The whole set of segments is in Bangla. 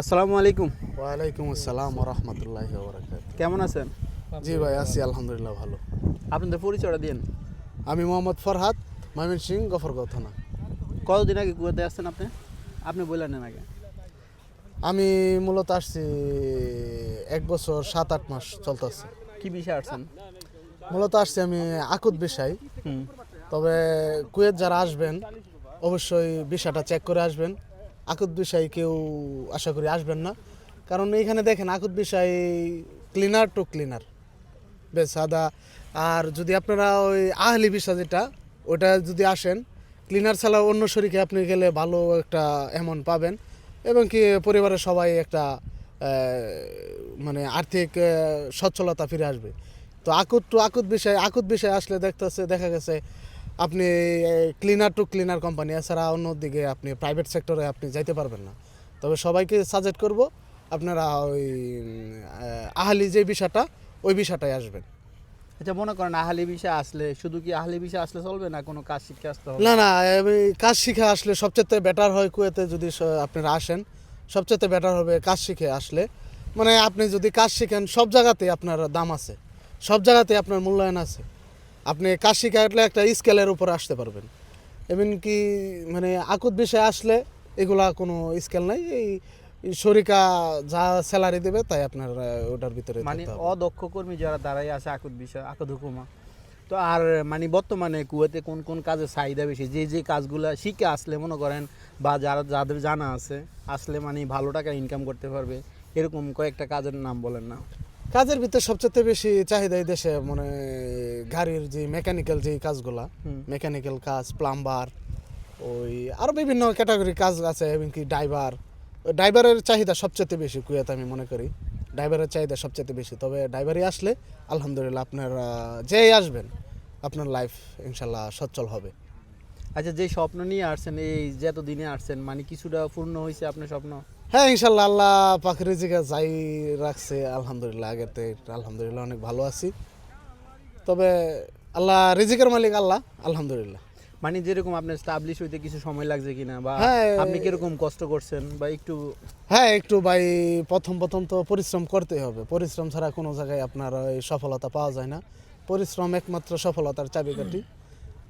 আসসালামু আলাইকুম। ওয়ালাইকুম আসসালাম রহমতুল্লাহ কেমন আছেন? জি ভাই আছি আলহামদুলিল্লাহ ভালো। আপনাদের পরিচয়টা দিন আমি মোহাম্মদ ফরহাদ ময়মন সিং গফরগাঁও থানা কতদিন আগে কুয়েতে আসছেন আপনি? আপনি বললেন না আগে। আমি মূলত আসছি এক বছর সাত আট মাস চলতেছে। কি বিষয়ে আসছেন? মূলত আসছি আমি আকুত বিষয়। তবে কুয়েত যারা আসবেন অবশ্যই বিষয়টা চেক করে আসবেন। আকুত বিষয় কেউ আশা করি আসবেন না। কারণ এইখানে দেখেন আকুত বিষয় ক্লিনার টু ক্লিনার বেশ, সাদা। আর যদি আপনারা ওই আহলি বিষয় যেটা, ওটা যদি আসেন ক্লিনার ছাড়া অন্য শরীরে আপনি গেলে ভালো একটা এমন পাবেন। এবং কি পরিবারের সবাই একটা মানে আর্থিক সচ্ছলতা ফিরে আসবে। তো আকুত টু আকুত বিষয় আকুত বিষয় আসলে দেখতেছে, দেখা গেছে আপনি ক্লিনার টু ক্লিনার কোম্পানি এছাড়া অন্যদিকে আপনি প্রাইভেট সেক্টরে আপনি যাইতে পারবেন না। তবে সবাইকে সাজেস্ট করব আপনারা ওই আহালি যে বিষয়টা ওই বিষয়টাই আসবেন। আচ্ছা মনে করেন আহালি বিষয় আসলে শুধু কি আহালি বিষয় আসলে চলবে না কোনো কাজ শিখে আসতে হবে? না না কাজ শিখে আসলে সবচেয়ে বেটার হয় কুয়েতে যদি আপনারা আসেন সবচেয়ে বেটার হবে কাজ শিখে আসলে। মানে আপনি যদি কাজ শিখেন সব জায়গাতে আপনার দাম আছে। সব জায়গাতে আপনার মূল্যায়ন আছে। আপনি কাজ শিখে আসলে একটা স্কেলের উপর আসতে পারবেন। এমনকি মানে আকুত বিষয় আসলে এগুলা কোনো স্কেল নাই এই শরিকা যা স্যালারি দেবে তাই আপনার ওটার ভিতরে মানে অদক্ষ কর্মী যারা দাঁড়াই আছে আকুত বিষয় আকুত হুকুমা। তো আর মানে বর্তমানে কুয়েতে কোন কোন কাজের চাহিদা বেশি? যে যে কাজগুলো শিখে আসলে মনে করেন বা যারা যাদের জানা আছে আসলে মানে ভালো টাকা ইনকাম করতে পারবে এরকম কয়েকটা কাজের নাম বলেন না। কাজের ভিতরে সবচেয়ে বেশি চাহিদা এই দেশে মানে গাড়ির যে মেকানিক্যাল যে কাজগুলা। মেকানিক্যাল কাজ প্লাম্বার ওই আরও বিভিন্ন ক্যাটাগরি কাজ আছে এমনকি ড্রাইভার ড্রাইভারের চাহিদা সবচেয়ে বেশি কুয়েতে আমি মনে করি। ড্রাইভারের চাহিদা সবচেয়ে বেশি। তবে ড্রাইভারই আসলে আলহামদুলিল্লাহ আপনার যেই আসবেন আপনার লাইফ ইনশাল্লাহ সচ্ছল হবে। আচ্ছা যে স্বপ্ন নিয়ে আসছেন এই যত দিনে আসছেন মানে কিছুটা পূর্ণ হয়েছে আপনার স্বপ্ন? হ্যাঁ ইনশাল্লাহ আল্লাহ পাখির জিগা যাই রাখছে আলহামদুলিল্লাহ আগেতে আলহামদুলিল্লাহ অনেক ভালো আছি। তবে আল্লাহ রিজিকের মালিক আল্লাহ আলহামদুলিল্লাহ। মানে যেরকম আপনার স্টাবলিশ হইতে কিছু সময় লাগছে কিনা বা হ্যাঁ। আপনি কীরকম কষ্ট করছেন বা একটু হ্যাঁ একটু ভাই প্রথম প্রথম তো পরিশ্রম করতেই হবে। পরিশ্রম ছাড়া কোনো জায়গায় আপনার ওই সফলতা পাওয়া যায় না। পরিশ্রম একমাত্র সফলতার চাবিকাঠি।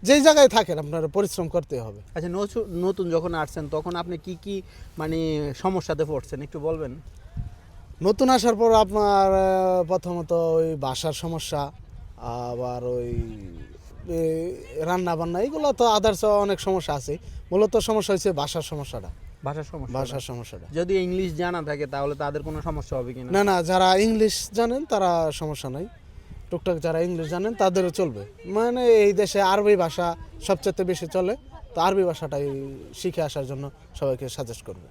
যেই জায়গায় থাকেন আপনার পরিশ্রম করতে হবে। আচ্ছা নতুন যখন আসছেন তখন আপনি কি কি মানে সমস্যাতে পড়ছেন? একটু বলবেন। নতুন আসার পর আপনার প্রথমত ওই বাসার সমস্যা আবার ওই রান্না বান্না এগুলো তো আদার্স অনেক সমস্যা আছে। মূলত সমস্যা হয়েছে বাসার সমস্যাটা। ভাষার সমস্যা ভাষার সমস্যাটা। যদি ইংলিশ জানা থাকে তাহলে তাদের কোনো সমস্যা হবে কিনা? না না যারা ইংলিশ জানেন তারা সমস্যা নাই। টুকটাক যারা ইংলিশ জানেন তাদেরও চলবে। মানে এই দেশে আরবি ভাষা সবচেয়ে বেশি চলে তো আরবি ভাষাটাই শিখে আসার জন্য সবাইকে সাজেস্ট করবে।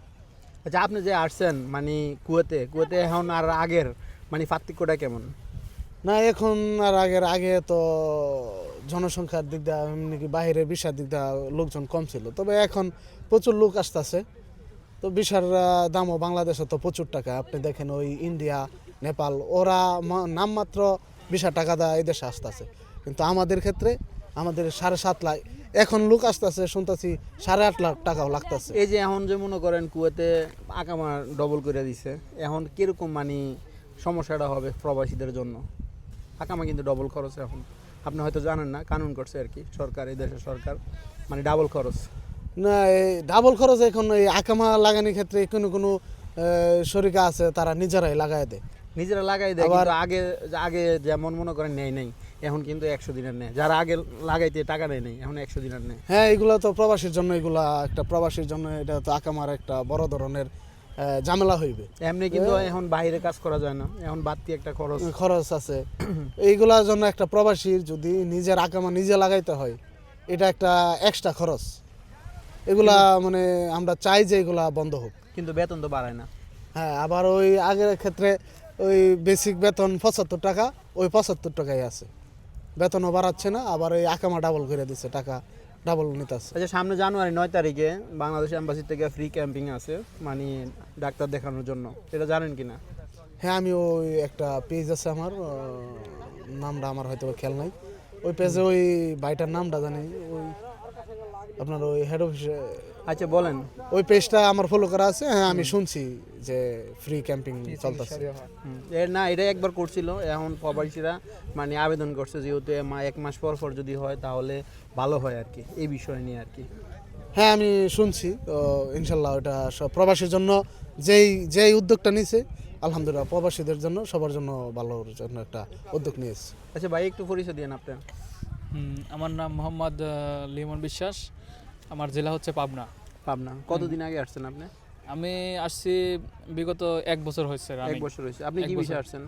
আচ্ছা আপনি যে আসছেন মানে কুয়েতে কুয়েতে এখন আর আগের মানে পার্থক্যটা কেমন? না এখন আর আগের আগে তো জনসংখ্যার দিক দিয়ে এমনি কি বাইরের বিশার দিক দিয়ে লোকজন কম ছিল। তবে এখন প্রচুর লোক আসতেছে। তো বিশার দামও বাংলাদেশে তো প্রচুর টাকা। আপনি দেখেন ওই ইন্ডিয়া নেপাল ওরা নামমাত্র বিশা টাকা দেয় এই দেশে আসতেছে। কিন্তু আমাদের ক্ষেত্রে আমাদের সাড়ে সাত লাখ। এখন লোক আসতেছে শুনতেছি সাড়ে আট লাখ টাকাও লাগতেছে। এই যে এখন যে মনে করেন কুয়েতে আকামা ডবল করে দিছে এখন কীরকম মানে সমস্যাটা হবে প্রবাসীদের জন্য? আকামা কিন্তু ডবল খরচ এখন। আপনি হয়তো জানেন না কানুন করছে আর কি সরকার এই দেশের সরকার মানে ডাবল খরচ। না এই ডাবল খরচ এখন এই আকামা লাগানোর ক্ষেত্রে কোনো কোনো শরিকা আছে তারা নিজেরাই লাগাই দেয়। নিজেরা লাগাই দেয় আবার- আগে আগে যেমন মনে করেন নেই নেই এখন কিন্তু একশো দিনের নেই যারা আগে লাগাইতে টাকা নেই নেই এখন একশো দিনের নেই হ্যাঁ এগুলা তো প্রবাসীর জন্য এগুলা একটা প্রবাসীর জন্য এটা তো আকামার একটা বড় ধরনের ঝামেলা হইবে। এমনি কিন্তু এখন বাইরে কাজ করা যায় না এখন বাড়তি একটা খরচ। খরচ আছে। এইগুলার জন্য একটা প্রবাসীর যদি নিজের আকামা নিজে লাগাইতে হয় এটা একটা এক্সট্রা খরচ। এগুলা মানে আমরা চাই যে এগুলা বন্ধ হোক। কিন্তু বেতন তো বাড়ায় না। হ্যাঁ আবার ওই আগের ক্ষেত্রে ওই বেসিক বেতন পঁচাত্তর টাকা ওই পঁচাত্তর টাকাই আছে। বেতনও বাড়াচ্ছে না আবার ওই আকামা ডাবল করে দিচ্ছে টাকা ডাবল নিতেছে। আচ্ছা সামনে জানুয়ারি নয় তারিখে বাংলাদেশ এম্বাসি থেকে ফ্রি ক্যাম্পিং আছে মানে ডাক্তার দেখানোর জন্য। এটা জানেন কি না হ্যাঁ আমি ওই একটা পেজ আছে আমার নামটা আমার হয়তো খেয়াল নাই। ওই পেজে ওই বাইটার নামটা জানি ওই আপনার ওই হেড অফিসে আচ্ছা বলেন। ওই পেজটা আমার ফলো করা আছে হ্যাঁ আমি শুনছি। যে ফ্রি ক্যাম্পিং চলতেছে। হুম। এ না এটা একবার করছিল। এখন প্রবাসীরা মানে আবেদন করছে যেহেতু মা- এক মাস পর পর যদি হয় তাহলে ভালো হয় আর কি এই বিষয় নিয়ে আর কি হ্যাঁ আমি শুনছি। তো ইনশাল্লাহ ওটা সব প্রবাসীর জন্য যেই যেই উদ্যোগটা নিছে আলহামদুলিল্লাহ প্রবাসীদের জন্য সবার জন্য ভালোর জন্য একটা উদ্যোগ নিয়েছে। আচ্ছা ভাই একটু পরিচয় দিন আপনার হুম, আমার নাম মোহাম্মদ লিমন বিশ্বাস। আমার জেলা হচ্ছে পাবনা। পাবনা। কতদিন আগে আসছেন আপনি? আমি আসছি বিগত এক বছর হয়েছে এক বছর হয়েছে। আপনি কি। বিষয়ে আসছেন?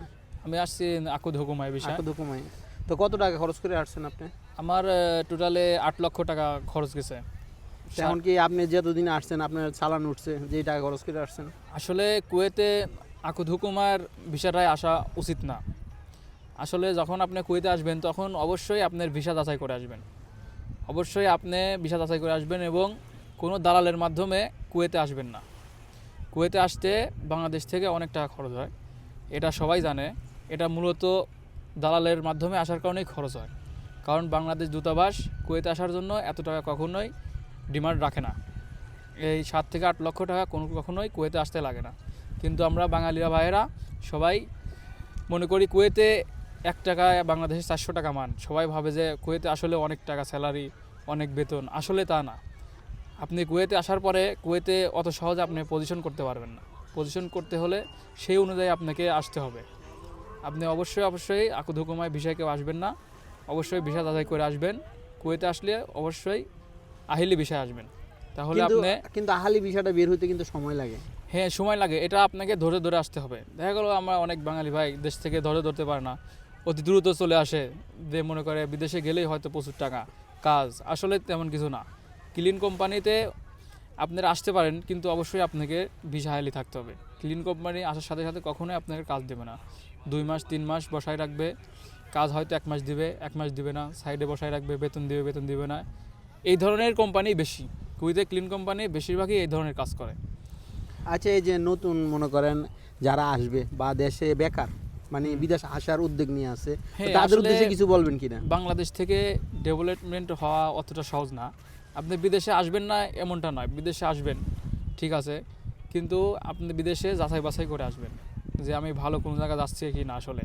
আমি আসছি আকুদ হুকুমায় বিষয়। আকদ হুকুমায়। তো কত টাকা খরচ করে আসছেন আপনি? আমার টোটালে আট লক্ষ টাকা খরচ গেছে। এখন কি আপনি যতদিন আসছেন আপনার চালান উঠছে যেই টাকা খরচ করে আসছেন? আসলে কুয়েতে আকুদ হুকুমার ভিসাটায় আসা উচিত না। আসলে যখন আপনি কুয়েতে আসবেন তখন অবশ্যই আপনার ভিসা যাচাই করে আসবেন। অবশ্যই আপনি ভিসা যাচাই করে আসবেন এবং কোনো দালালের মাধ্যমে কুয়েতে আসবেন না। কুয়েতে আসতে বাংলাদেশ থেকে অনেক টাকা খরচ হয়। এটা সবাই জানে। এটা মূলত দালালের মাধ্যমে আসার কারণেই খরচ হয়। কারণ বাংলাদেশ দূতাবাস কুয়েতে আসার জন্য এত টাকা কখনোই ডিমান্ড রাখে না। এই সাত থেকে আট লক্ষ টাকা কোনো কখনোই কুয়েতে আসতে লাগে না। কিন্তু আমরা বাঙালিরা ভাইয়েরা সবাই মনে করি কুয়েতে এক টাকা বাংলাদেশের চারশো টাকা মান। সবাই ভাবে যে কুয়েতে আসলে অনেক টাকা স্যালারি, অনেক বেতন। আসলে তা না। আপনি কুয়েতে আসার পরে কুয়েতে অত সহজে আপনি পজিশন করতে পারবেন না। পজিশন করতে হলে সেই অনুযায়ী আপনাকে আসতে হবে। আপনি অবশ্যই অবশ্যই আকুদ হুকুমায় ভিসায় কেউ আসবেন না। অবশ্যই ভিসা যাচাই করে আসবেন। কুয়েতে আসলে অবশ্যই আহিলি ভিসায় আসবেন। তাহলে আপনি কিন্তু আহালি বিষয়টা বের হইতে কিন্তু সময় লাগে। হ্যাঁ সময় লাগে। এটা আপনাকে ধরে ধরে আসতে হবে। দেখা গেলো আমরা অনেক বাঙালি ভাই দেশ থেকে ধরে ধরতে পারে না। অতি দ্রুত চলে আসে। যে মনে করে বিদেশে গেলেই হয়তো প্রচুর টাকা কাজ। আসলে তেমন কিছু না। ক্লিন কোম্পানিতে আপনারা আসতে পারেন কিন্তু অবশ্যই আপনাকে ভিসা হাইলি থাকতে হবে। ক্লিন কোম্পানি আসার সাথে সাথে কখনোই আপনাকে কাজ দেবে না। দুই মাস তিন মাস বসায় রাখবে। কাজ হয়তো এক মাস দিবে এক মাস দিবে না। সাইডে বসায় রাখবে বেতন দিবে বেতন দিবে না। এই ধরনের কোম্পানি বেশি। কুইতে ক্লিন কোম্পানি বেশিরভাগই এই ধরনের কাজ করে। আচ্ছা এই যে নতুন মনে করেন যারা আসবে বা দেশে বেকার মানে বিদেশ আসার উদ্যোগ নিয়ে আছে হ্যাঁ, তাদের উদ্দেশ্যে কিছু বলবেন কিনা? বাংলাদেশ থেকে ডেভেলপমেন্ট হওয়া অতটা সহজ না। আপনি বিদেশে আসবেন না, এমনটা নয়। বিদেশে আসবেন, ঠিক আছে? কিন্তু আপনি বিদেশে যাচাই বাছাই করে আসবেন যে আমি ভালো কোনো জায়গায় যাচ্ছি কি না আসলে।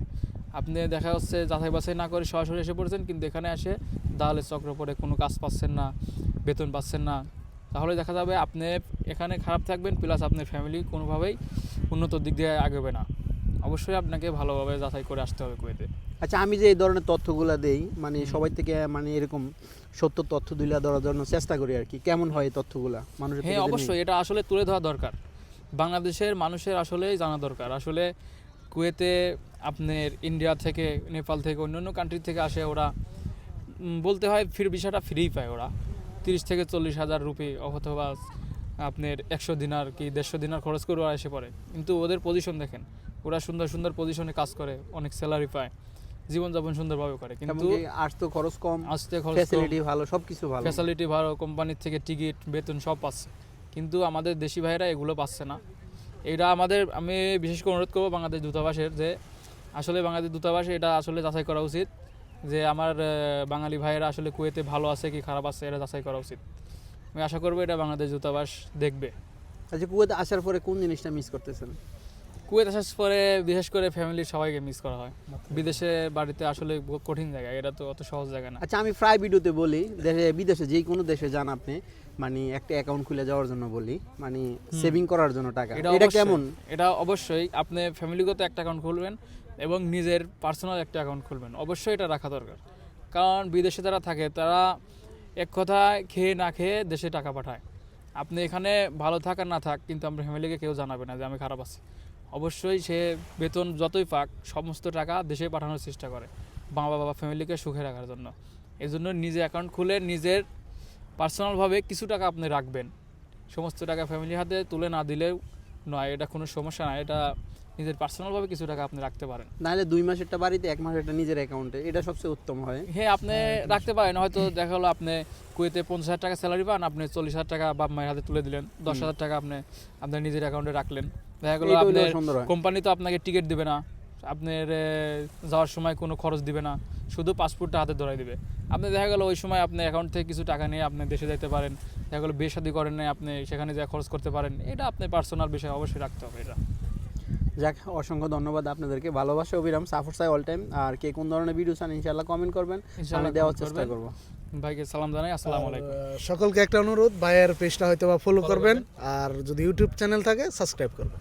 আপনি দেখা যাচ্ছে যাচাই বাছাই না করে সরাসরি এসে পড়েছেন, কিন্তু এখানে এসে দালালের চক্র পরে কোনো কাজ পাচ্ছেন না, বেতন পাচ্ছেন না। তাহলে দেখা যাবে আপনি এখানে খারাপ থাকবেন প্লাস আপনার ফ্যামিলি কোনোভাবেই উন্নত দিক দিয়ে আগবে না। অবশ্যই আপনাকে ভালোভাবে যাচাই করে আসতে হবে কুয়েতে। আচ্ছা আমি যে এই ধরনের তথ্যগুলা দেই মানে সবাই থেকে মানে এরকম সত্য তথ্য তুলে ধরার জন্য চেষ্টা করি আর কি। কেমন হয় এই তথ্যগুলা? মানুষের হ্যাঁ অবশ্যই এটা আসলে তুলে ধরা দরকার। বাংলাদেশের মানুষের আসলেই জানা দরকার। আসলে কুয়েতে আপনার ইন্ডিয়া থেকে নেপাল থেকে অন্যান্য কান্ট্রি থেকে আসে ওরা। বলতে হয় ফির বিষয়টা ফ্রি পায় ওরা। তিরিশ থেকে চল্লিশ হাজার রুপি অথবা আপনার একশো দিনার কি দেড়শো দিনার খরচ করে ওরা এসে পড়ে। কিন্তু ওদের পজিশন দেখেন। ওরা সুন্দর সুন্দর পজিশনে কাজ করে অনেক স্যালারি পায় জীবনযাপন সুন্দরভাবে করে। কিন্তু আসতো খরচ কম আসতে খরচ ফ্যাসিলিটি ভালো সবকিছু ভালো। ফ্যাসিলিটি ভালো কোম্পানির থেকে টিকিট বেতন সব পাচ্ছে। কিন্তু আমাদের দেশি ভাইরা এগুলো পাচ্ছে না। এটা আমাদের আমি বিশেষ করে অনুরোধ করব বাংলাদেশ দূতাবাসের যে আসলে বাংলাদেশ দূতাবাসে এটা আসলে যাচাই করা উচিত যে আমার বাঙালি ভাইয়েরা আসলে কুয়েতে ভালো আছে কি খারাপ আছে এটা যাচাই করা উচিত। আমি আশা করব এটা বাংলাদেশ দূতাবাস দেখবে। আচ্ছা কুয়েতে আসার পরে কোন জিনিসটা মিস করতেছেন? কুয়েত আসার পরে বিশেষ করে ফ্যামিলির সবাইকে মিস করা হয়। বিদেশে বাড়িতে আসলে কঠিন জায়গা এটা তো অত সহজ জায়গা না। আচ্ছা আমি প্রায় ভিডিওতে বলি দেশে বিদেশে যে কোনো দেশে যান আপনি মানে একটা অ্যাকাউন্ট খুলে যাওয়ার জন্য বলি মানে সেভিং করার জন্য টাকা। এটা কেমন? এটা অবশ্যই আপনি ফ্যামিলিগত একটা অ্যাকাউন্ট খুলবেন এবং নিজের পার্সোনাল একটা অ্যাকাউন্ট খুলবেন। অবশ্যই এটা রাখা দরকার। কারণ বিদেশে যারা থাকে তারা এক কথায় খেয়ে না খেয়ে দেশে টাকা পাঠায়। আপনি এখানে ভালো থাক আর না থাক কিন্তু আপনার ফ্যামিলিকে কেউ জানাবে না যে আমি খারাপ আছি। অবশ্যই সে বেতন যতই পাক সমস্ত টাকা দেশে পাঠানোর চেষ্টা করে মা বাবা ফ্যামিলিকে সুখে রাখার জন্য। এই জন্য নিজে অ্যাকাউন্ট খুলে নিজের পার্সোনালভাবে কিছু টাকা আপনি রাখবেন। সমস্ত টাকা ফ্যামিলির হাতে তুলে না দিলেও নয় এটা কোনো সমস্যা নয় এটা নিজের পার্সোনালভাবে কিছু টাকা আপনি রাখতে পারেন। নাহলে দুই মাসেরটা বাড়িতে এক মাসেরটা নিজের অ্যাকাউন্টে এটা সবচেয়ে উত্তম হয়। হ্যাঁ আপনি রাখতে পারেন। হয়তো দেখা হলো আপনি কুয়েতে পঞ্চাশ হাজার টাকা স্যালারি পান আপনি চল্লিশ হাজার টাকা বাপ মায়ের হাতে তুলে দিলেন দশ হাজার টাকা আপনি আপনার নিজের অ্যাকাউন্টে রাখলেন। দেখা গেলো আপনার কোম্পানি তো আপনাকে টিকিট দিবে না আপনার যাওয়ার সময় কোনো খরচ দিবে না শুধু পাসপোর্টটা হাতে ধরাই দিবে। আপনি দেখা গেল ওই সময় আপনি অ্যাকাউন্ট থেকে কিছু টাকা নিয়ে আপনি দেশে যেতে পারেন দেখা গেলো বিয়ে শাদী করেন নাই আপনি সেখানে যা খরচ করতে পারেন এটা আপনার পার্সোনাল বিষয় অবশ্যই রাখতে হবে এটা। যাক অসংখ্য ধন্যবাদ আপনাদেরকে। ভালোবাসা অবিরাম সাফর সাই অল টাইম আর কে কোন ধরনের ভিডিও চান ইনশাল্লাহ কমেন্ট করবেন। আমি দেওয়ার চেষ্টা। করব। ভাইকে সালাম জানাই আসসালামু আলাইকুম। সকলকে একটা অনুরোধ ভাইয়ের পেজটা হয়তো বা ফলো করবেন। আর যদি ইউটিউব চ্যানেল থাকে সাবস্ক্রাইব করবেন।